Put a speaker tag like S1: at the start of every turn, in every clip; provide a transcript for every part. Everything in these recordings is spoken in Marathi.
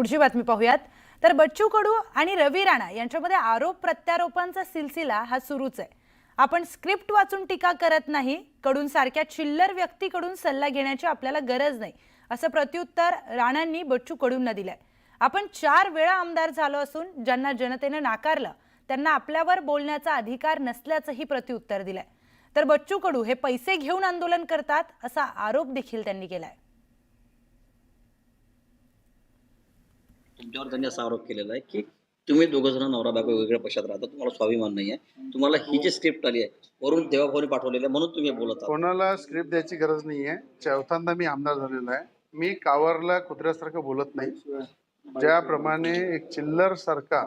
S1: पुढची बातमी पाहूयात. तर बच्चू कडू आणि रवी राणा यांच्यामध्ये आरोप प्रत्यारोपांचा सिलसिला हा सुरूच आहे. आपण स्क्रिप्ट वाचून टीका करत नाही कडून सारख्या चिल्लर व्यक्तीकडून सल्ला घेण्याची आपल्याला गरज नाही असं प्रत्युत्तर राणांनी बच्चू कडूंना दिलंय. आपण चार वेळा आमदार झालो असून ज्यांना जनतेनं नाकारलं त्यांना आपल्यावर बोलण्याचा अधिकार नसल्याचंही प्रत्युत्तर दिलंय. तर बच्चू कडू हे पैसे घेऊन आंदोलन करतात असा आरोप देखील त्यांनी केलाय.
S2: तुमच्यावर त्यांनी असा आरोप केलेला आहे की तुम्ही दोघं जण नवरा बायको वेगळ्या पक्षात राहता तुम्हाला स्वाभिमान नाही आहे तुम्हाला ही जी स्क्रिप्ट आली आहे वरून देवाभावानी पाठवलेली आहे म्हणून तुम्ही बोलत आहात.
S3: कोणाला स्क्रिप्ट द्यायची गरज नाही आहे चौथ्यांदा मी आमदार झालेलो आहे. मी कावरला कुत्र्यासारखं बोलत नाही. ज्याप्रमाणे एक चिल्लर सारखा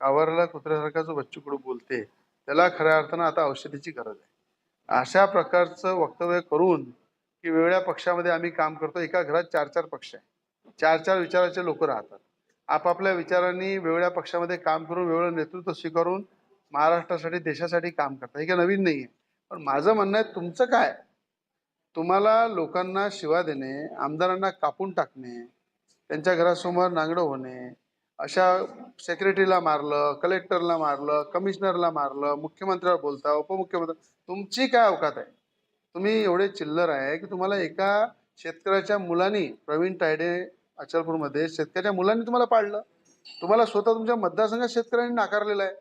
S3: कावरला कुत्र्यासारखा जो बच्चूकडू बोलते त्याला खऱ्या अर्थानं आता औषधीची गरज आहे. अशा प्रकारचं वक्तव्य करून की वेगळ्या पक्षामध्ये आम्ही काम करतो एका घरात चार चार पक्ष आहे. चार चार विचाराचे लोक राहतात. आपापल्या विचारांनी वेगळ्या पक्षामध्ये काम करून वेगळं नेतृत्व स्वीकारून महाराष्ट्रासाठी देशासाठी काम करतात. हे काही नवीन नाही आहे पण माझं म्हणणं आहे तुमचं काय? तुम्हाला लोकांना शिवा देणे आमदारांना कापून टाकणे त्यांच्या घरासमोर नांगडं होणे अशा सेक्रेटरीला मारलं कलेक्टरला मारलं कमिशनरला मारलं मुख्यमंत्र्याला बोलता उपमुख्यमंत्री तुमची काय अवकात आहे? तुम्ही एवढे चिल्लर आहे की तुम्हाला एका शेतकऱ्याच्या मुलांनी प्रवीण तायडे अचलपूरमध्ये. शेतकऱ्याच्या मुलांनी तुम्हाला पाडलं तुम्हाला स्वतः तुमच्या मतदारसंघात शेतकऱ्यांनी नाकारलेलं आहे.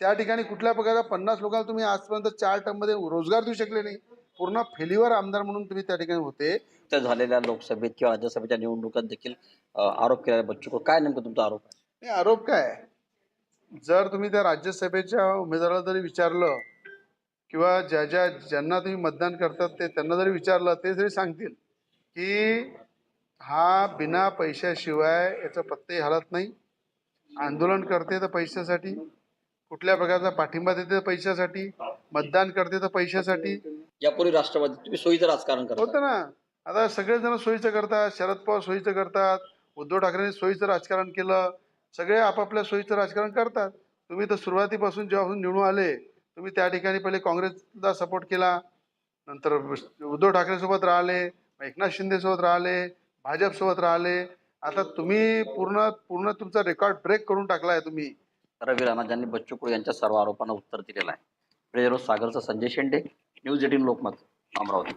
S3: त्या ठिकाणी कुठल्या प्रकारच्या पन्नास लोकांना तुम्ही आजपर्यंत चार टर्ममध्ये रोजगार देऊ शकले नाही. पूर्ण फेलीवर आमदार म्हणून तुम्ही त्या ठिकाणी होते.
S2: त्या झालेल्या लोकसभेत किंवा राज्यसभेच्या निवडणुकात देखील आरोप केला आहे बच्चू. काय नेमकं तुमचा आरोप आहे?
S3: आरोप काय? जर तुम्ही त्या राज्यसभेच्या उमेदवाराला जरी विचारलं किंवा ज्या ज्या ज्यांना तुम्ही मतदान करतात ते त्यांना जरी विचारलं ते जरी सांगतील की हा बिना पैशाशिवाय याचं पत्ते हलत नाही. आंदोलन करते तर पैशासाठी कुठल्या प्रकारचा पाठिंबा देते पैशासाठी मतदान करते तर पैशासाठी.
S2: यापूर्वी राष्ट्रवादी तुम्ही सोयीचं राजकारण करता.
S3: होतं ना. आता सगळेजण सोयीचं करतात शरद पवार सोयीचं करतात उद्धव ठाकरेंनी सोयीचं राजकारण केलं सगळे आपापल्या सोयीचं राजकारण करतात. तुम्ही तर सुरुवातीपासून जेव्हापासून निवडून आले तुम्ही त्या ठिकाणी पहिले काँग्रेसला सपोर्ट केला नंतर उद्धव ठाकरे सोबत राहिले एकनाथ शिंदे सोबत राहिले भाजपसोबत राहिले. आता तुम्ही पूर्ण पूर्ण तुमचा रेकॉर्ड ब्रेक करून टाकलाय तुम्ही.
S2: रवी राणा ज्यांनी बच्चू कडू यांच्या सर्व आरोपांना उत्तर दिलेलं आहे. प्रियरोज सागरचा संजय शेंडे न्यूज एटीन लोकमत अमरावती.